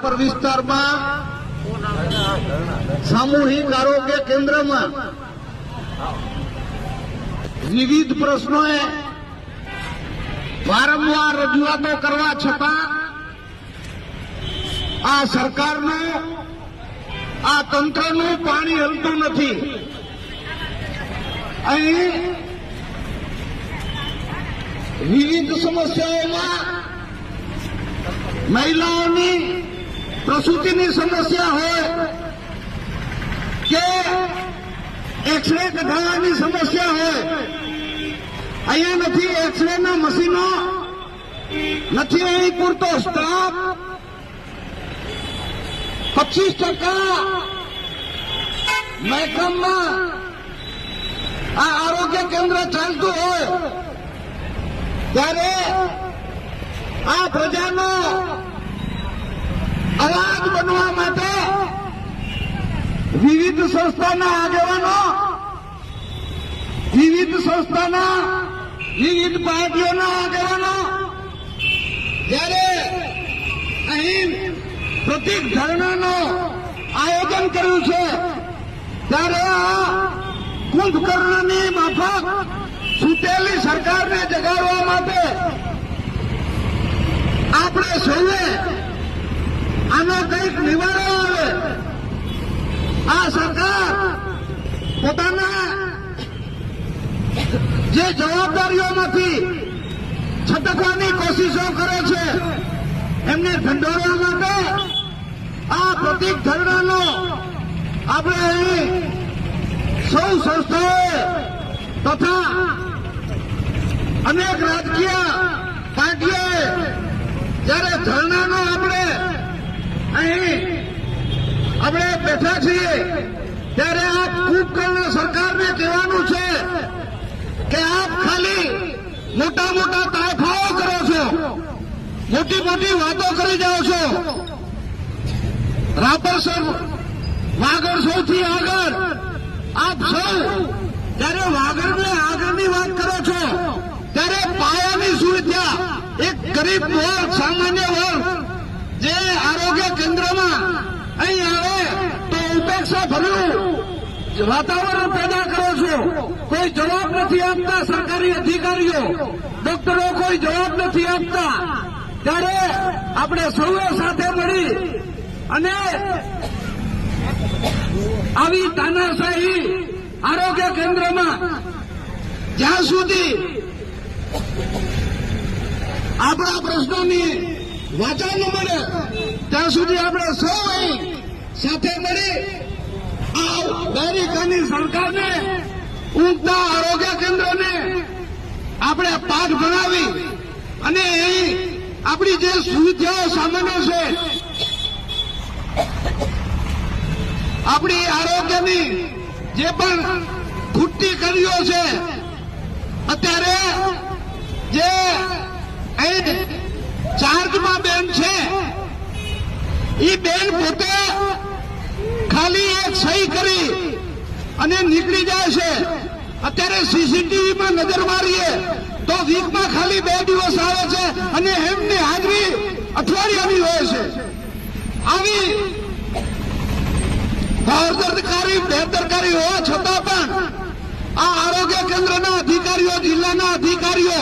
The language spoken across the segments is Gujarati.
રાપર વિસ્તારમાં સામૂહિક આરોગ્ય કેન્દ્રમાં વિવિધ પ્રશ્નોએ વારંવાર રજૂઆતો કરવા છતાં આ સરકારનું, આ તંત્રનું પાણી હલતું નથી. અહીં વિવિધ સમસ્યાઓમાં મહિલાઓની પ્રસૂતિની સમસ્યા હોય કે એક્સરે કઢાવવાની સમસ્યા હોય, અહીંયા નથી એક્સરે ના મશીનો, નથી અહીં પૂરતો સ્ટાફ. પચીસ ટકા મહેકમમાં આ આરોગ્ય કેન્દ્ર ચાલતું હોય, ત્યારે આ પ્રજાનો અવાજ બનવા માટે વિવિધ સંસ્થાના આગેવાનો, વિવિધ સંસ્થાના વિવિધ પાર્ટીઓના આગેવાનો, જ્યારે અહીં પ્રતિક ધરણાનું આયોજન કર્યું છે, ત્યારે આ કુંભકર્ણની માફક છૂટેલી સરકારને જગાડવા માટે આપણે સૌએ આનો કંઈક નિવારો આવે. આ સરકાર પોતાના જે જવાબદારીઓમાંથી છટકવાની કોશિશો કરે છે, એમને ઢંઢોળવા માટે આ પ્રતિક ધરણાનો આપણે અહીં સૌ સંસ્થાઓએ તથા અનેક રાજકીય પાર્ટીઓએ જ્યારે ધરણાનો આપણે અહીં આપણે બેઠા છીએ ત્યારે આપ કુંભકર્ણ સરકારને કહેવાનું છે કે આપ ખાલી મોટા મોટા તાયફાઓ કરો છો, મોટી મોટી વાતો કરી જાઓ છો. રાપર સર, વાગડ સૌથી આગળ. આપ સૌ જયારે વાગડને આગળની વાત કરો છો, ત્યારે પાયાની સુવિધા, એક ગરીબ વર્ગ, સામાન્ય વર્ગ, જે આરોગ્ય કેન્દ્રમાં અહીં આવે ભર્યું વાતાવરણ પેદા કરો છો. કોઈ જવાબ નથી આપતા સરકારી અધિકારીઓ. ડોક્ટરો કોઈ જવાબ નથી આપતા. ત્યારે આપણે સૌએ સાથે મળી અને આવી તાનાશાહી આરોગ્ય કેન્દ્રમાં જ્યાં સુધી આપણા પ્રશ્નોની વાચા ન મળે, ત્યાં સુધી આપણે સૌ સાથે મળી આ અમેરિકાની સરકારને ઊંઘતા આરોગ્ય કેન્દ્રને આપણે પાઠ ભણાવી અને એ આપણી જે સુવિધાઓ સામાન્ય છે, આપણી આરોગ્યની જે પણ ખૂટતી કરીઓ છે, અત્યારે જે ચાર્જમાં બેન છે એ બેન પોતે ખાલી એક સહી કરી અને નીકળી જાય છે. અત્યારે સીસીટીવીમાં નજર મારીએ તો વીકમાં ખાલી બે દિવસ આવે છે અને એમની હાજરી અઠવાડિયાની હોય છે. આવી બેદરકારી બેદરકારી હોવા છતાં પણ આ આરોગ્ય કેન્દ્રના અધિકારીઓ, જિલ્લાના અધિકારીઓ,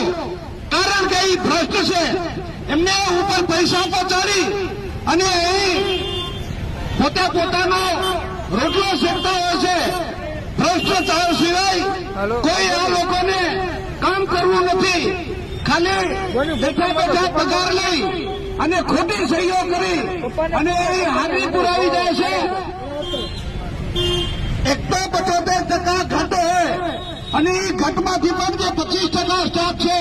કારણ કે એ ભ્રષ્ટ છે, એમને ઉપર પૈસા પહોંચાડી અને અહીં પોતે પોતાનો રોટલો શોધતા હોય છે. ભ્રષ્ટાચાર સિવાય કોઈ આ લોકોને કામ કરવું નથી. ખાલી બેઠા બેઠા પગાર લઈ અને ખોટી સહીઓ કરી અને એવી હાજરી પુરાવી જાય છે. એક તો પચોતેર ટકા ઘટ હે અને એ ઘટમાંથી પણ જે પચીસ ટકા સ્ટાફ છે.